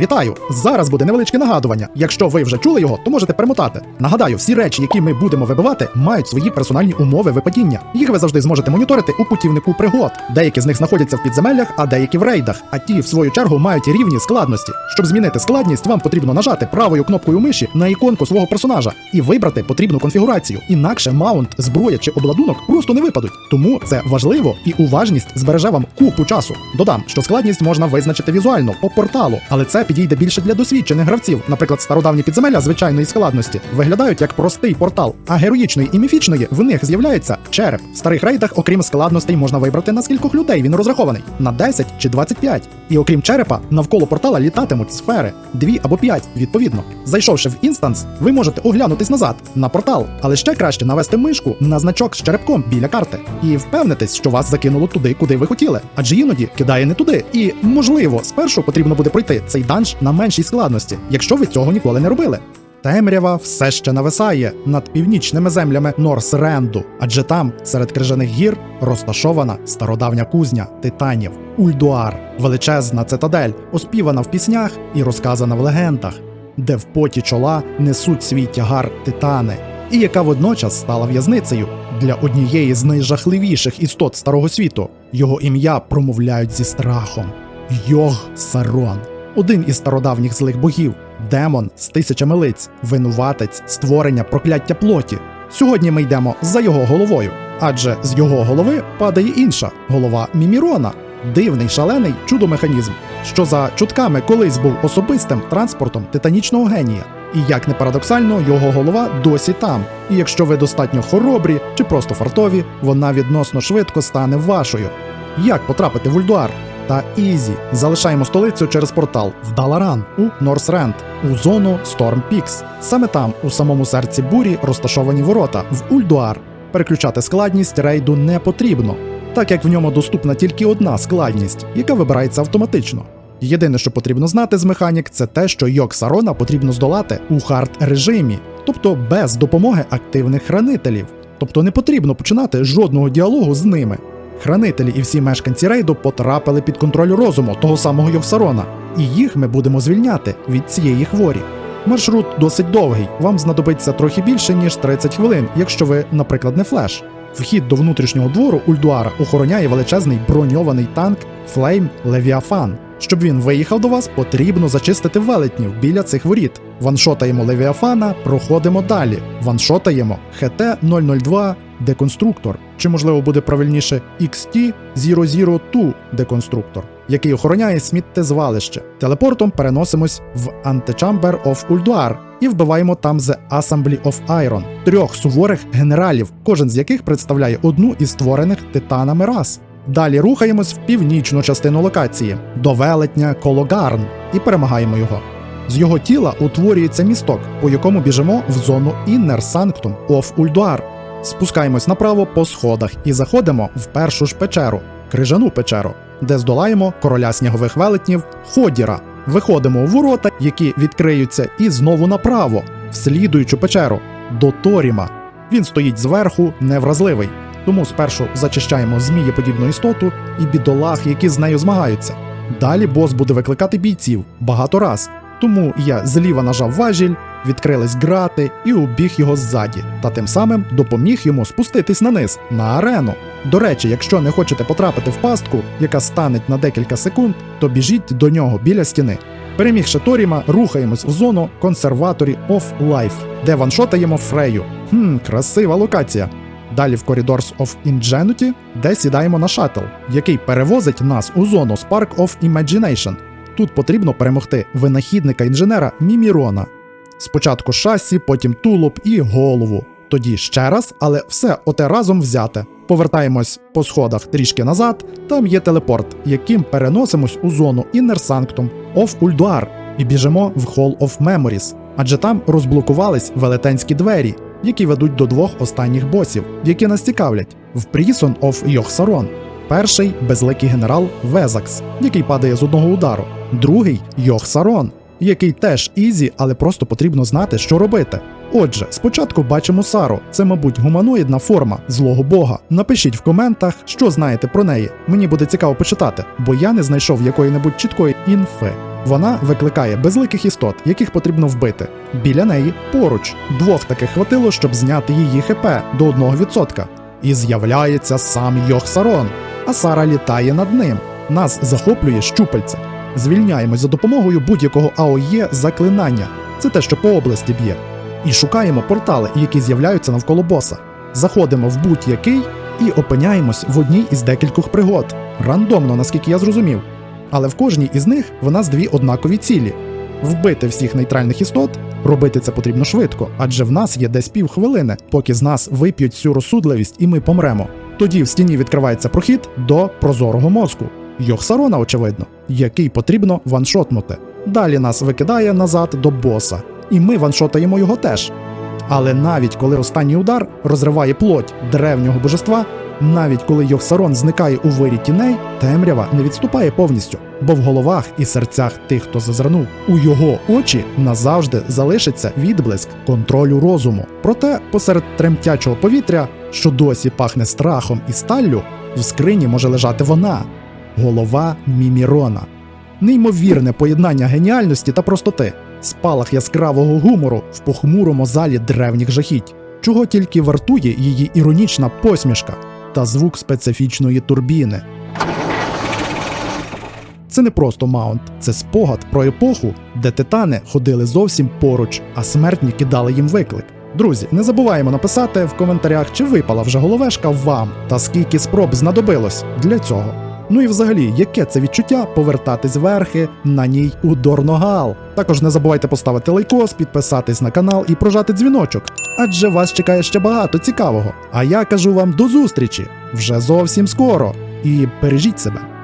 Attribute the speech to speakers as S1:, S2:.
S1: Вітаю! Зараз буде невеличке нагадування. Якщо ви вже чули його, то можете перемотати. Нагадаю, всі речі, які ми будемо вибивати, мають свої персональні умови випадіння. Їх ви завжди зможете моніторити у путівнику пригод. Деякі з них знаходяться в підземеллях, а деякі в рейдах. А ті, в свою чергу, мають рівні складності. Щоб змінити складність, вам потрібно нажати правою кнопкою миші на іконку свого персонажа і вибрати потрібну конфігурацію. Інакше маунт, зброя чи обладунок просто не випадуть. Тому це важливо і уважність збереже вам купу часу. Додам, що складність можна визначити візуально по порталу, але це підійде більше для досвідчених гравців. Наприклад, стародавні підземелля звичайної складності виглядають як простий портал, а героїчної і міфічної в них з'являється череп. В старих рейдах, окрім складностей, можна вибрати на скількох людей він розрахований на 10 чи 25. І окрім черепа, навколо портала літатимуть сфери, дві або п'ять, відповідно. Зайшовши в інстанс, ви можете оглянутись назад на портал, але ще краще навести мишку на значок з черепком біля карти і впевнитись, що вас закинуло туди, куди ви хотіли. Адже іноді кидає не туди. І можливо, спершу потрібно буде пройти цей данж на меншій складності, якщо ви цього ніколи не робили. Темрява все ще нависає над північними землями Норсренду, адже там, серед крижаних гір, розташована стародавня кузня титанів Ульдуар, величезна цитадель, оспівана в піснях і розказана в легендах, де в поті чола несуть свій тягар титани, і яка водночас стала в'язницею для однієї з найжахливіших істот старого світу. Його ім'я промовляють зі страхом Йог Сарон один із стародавніх злих богів, демон з тисячами лиць, винуватець створення прокляття плоті. Сьогодні ми йдемо за його головою, адже з його голови падає інша голова Мімірона, дивний шалений чудомеханізм, що за чутками колись був особистим транспортом титанічного генія. І як не парадоксально, його голова досі там. І якщо ви достатньо хоробрі чи просто фартові, вона відносно швидко стане вашою. Як потрапити в Ульдуар? Та Ізі. Залишаємо столицю через портал в Даларан у Норсренд, у зону Storm Peaks. Саме там, у самому серці бурі, розташовані ворота в Ульдуар. Переключати складність рейду не потрібно, так як в ньому доступна тільки одна складність, яка вибирається автоматично. Єдине, що потрібно знати з механік, це те, що Йок Сарона потрібно здолати у хард режимі, тобто без допомоги активних хранителів. Тобто не потрібно починати жодного діалогу з ними. Хранителі і всі мешканці рейду потрапили під контроль розуму того самого Йовсарона, і їх ми будемо звільняти від цієї хворі. Маршрут досить довгий, вам знадобиться трохи більше, ніж 30 хвилин, якщо ви, наприклад, не флеш. Вхід до внутрішнього двору Ульдуара охороняє величезний броньований танк Флейм Левіафан. Щоб він виїхав до вас, потрібно зачистити велетнів біля цих воріт. Ваншотаємо Левіафана, проходимо далі. Ваншотаємо ХТ-002 Деконструктор, чи можливо буде правильніше XT-002 Деконструктор, який охороняє сміттєзвалище. Телепортом переносимось в Antechamber of Ulduar і вбиваємо там The Assembly of Iron, трьох суворих генералів, кожен з яких представляє одну із створених титанами рас. Далі рухаємось в північну частину локації до велетня Кологарн і перемагаємо його. З його тіла утворюється місток, по якому біжимо в зону Inner Sanctum of Ulduar. Спускаємось направо по сходах і заходимо в першу ж печеру крижану печеру, де здолаємо короля снігових велетнів Ходіра. Виходимо у ворота, які відкриються, і знову направо, в слідуючу печеру до Торіма. Він стоїть зверху, невразливий. Тому спершу зачищаємо змієподібну істоту і бідолах, які з нею змагаються. Далі бос буде викликати бійців багато раз. Тому я зліва нажав важіль, відкрились грати і убіг його ззаді, та тим самим допоміг йому спуститись на низ на арену. До речі, якщо не хочете потрапити в пастку, яка стане на декілька секунд, то біжіть до нього біля стіни. Перемігши Торіма, рухаємось в зону Conservatory of Life, де ваншотаємо Фрею. Хм, красива локація. Далі в Corridors of Ingenuity, де сідаємо на шаттл, який перевозить нас у зону Spark of Imagination. Тут потрібно перемогти винахідника інженера Мімірона. Спочатку шасі, потім тулуб і голову. Тоді ще раз, але все оте разом взяте. Повертаємось по сходах трішки назад. Там є телепорт, яким переносимось у зону Inner Sanctum of Ulduar і біжимо в Hall of Memories, адже там розблокувались велетенські двері, які ведуть до двох останніх босів, які нас цікавлять: в Prison of Йохсарон. Перший безликий генерал Везакс, який падає з одного удару, другий Йохсарон, який теж ізі, але просто потрібно знати, що робити. Отже, спочатку бачимо Сару, це, мабуть, гуманоїдна форма злого бога. Напишіть в коментах, що знаєте про неї. Мені буде цікаво почитати, бо я не знайшов якої-небудь чіткої інфи. Вона викликає безликих істот, яких потрібно вбити. Біля неї поруч двох таких хватило, щоб зняти її ХП до 1%. І з'являється сам Йохсарон, а Сара літає над ним. Нас захоплює щупальце. Звільняємось за допомогою будь-якого АОЄ заклинання. Це те, що по області б'є. І шукаємо портали, які з'являються навколо боса. Заходимо в будь-який і опиняємось в одній із декількох пригод. Рандомно, наскільки я зрозумів. Але в кожній із них в нас дві однакові цілі: вбити всіх нейтральних істот. Робити це потрібно швидко, адже в нас є десь півхвилини, поки з нас вип'ють всю розсудливість і ми помремо. Тоді в стіні відкривається прохід до прозорого мозку. Йохсарона, очевидно, який потрібно ваншотнути. Далі нас викидає назад до боса, і ми ваншотаємо його теж. Але навіть коли останній удар розриває плоть древнього божества, навіть коли Йохсарон зникає у вирі тіней, темрява не відступає повністю, бо в головах і серцях тих, хто зазирнув, у його очі назавжди залишиться відблиск контролю розуму. Проте посеред тремтячого повітря, що досі пахне страхом і сталлю, в скрині може лежати вона голова Мімірона. Неймовірне поєднання геніальності та простоти, спалах яскравого гумору в похмурому залі древніх жахіть, чого тільки вартує її іронічна посмішка та звук специфічної турбіни. Це не просто маунт, це спогад про епоху, де титани ходили зовсім поруч, а смертні кидали їм виклик. Друзі, не забуваємо написати в коментарях, чи випала вже головешка вам, та скільки спроб знадобилось для цього. Ну і взагалі, яке це відчуття повертатись верхи на ній у Дорногал. Також не забувайте поставити лайкос, підписатись на канал і прожати дзвіночок, адже вас чекає ще багато цікавого. А я кажу вам до зустрічі вже зовсім скоро. І бережіть себе.